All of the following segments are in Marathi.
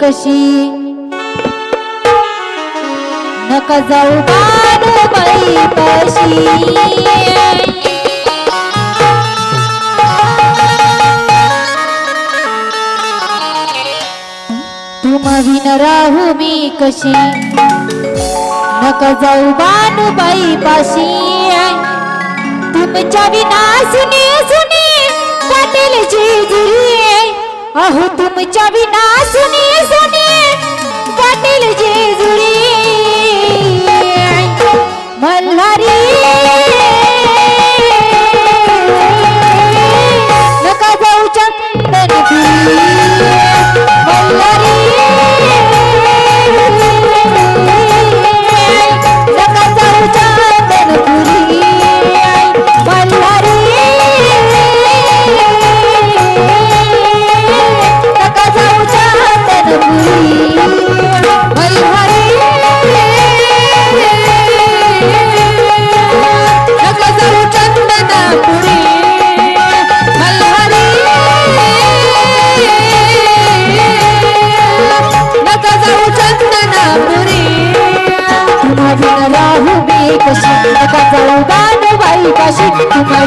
कशी? नका जाऊ बाई पशी तुम्हा विन राहू मी कशी? नका जाऊ बानू बाई पाशी तुमच्या विनाशिनी जेजुरी अहो तुमच्या विना सुनी सुनी वाटेल जेजुरी मल्हारी नका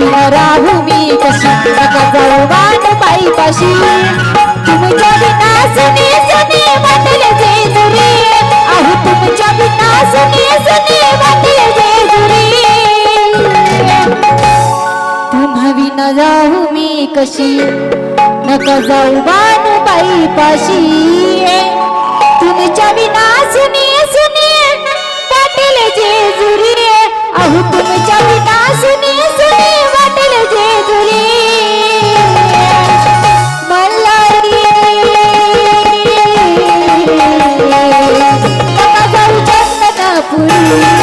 तुम्हा राहू मी कशी? नका जाऊ वाट बाई पाशी तुमच्या बिना सुनी सुनी वाटले जेजुरी. अहो तुमच्या बिना सुनी सुनी वाटले जेजुरी. तुम्हा विना राहू मी कशी? नका जाऊ वाट बाई पाशी तुमच्या विना सुनी सुनी वाटेल जेजुरी. अहो Thank you.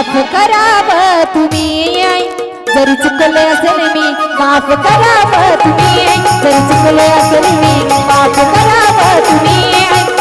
माफ कराव तुम्ही जरी चुकले असेल मी माफ कराव तुम्ही जरी चुकले असेल मी माफ कराव तुम्ही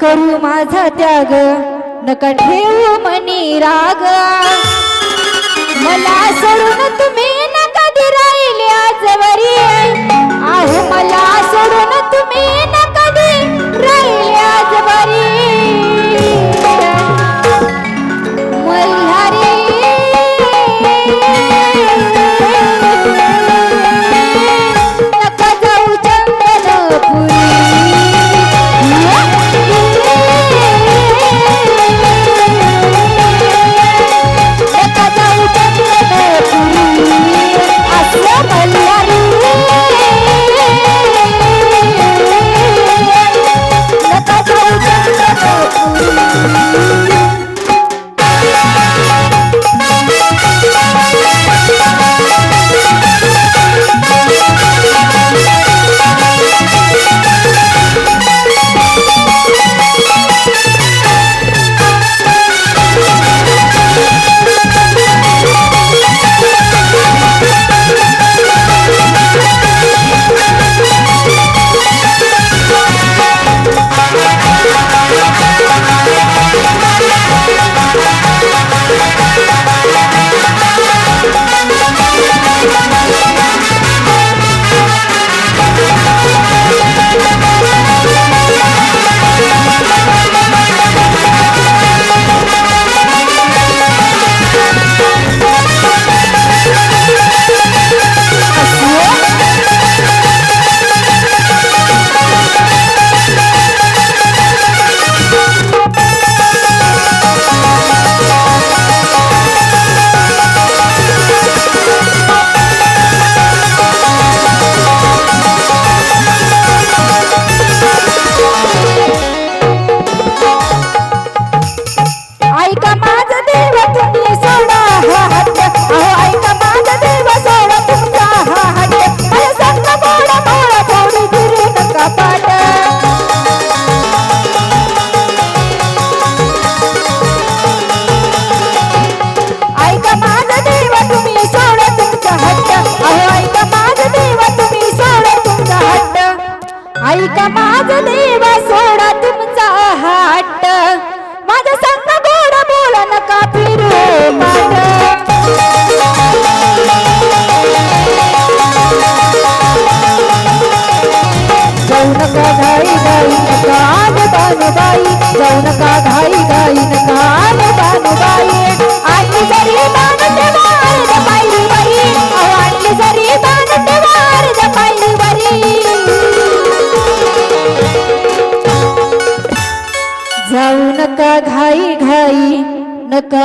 करू माझा त्याग. नका ठेवू मनी राग. मला सरून तुम जाऊ नका घाई घाई नका आले बाई आणली जरी बाणते वारद पायरी बाई. अहो जरी बाणते वारद पायरी बाई. जाऊ नका घाई घाई. नका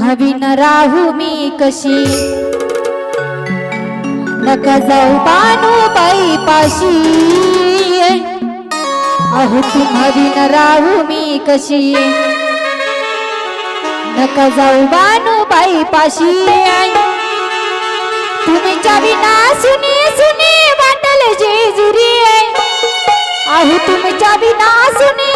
भविन राहू मी कशी? नका जाऊ बाई पाशी अहो तू भविन राहू मी कशी? नका जाऊ बानू बाई पाशी तुमच्या बिना सुनी सुनी वाटल जेजुरी. अहो तुमच्या विना सुनी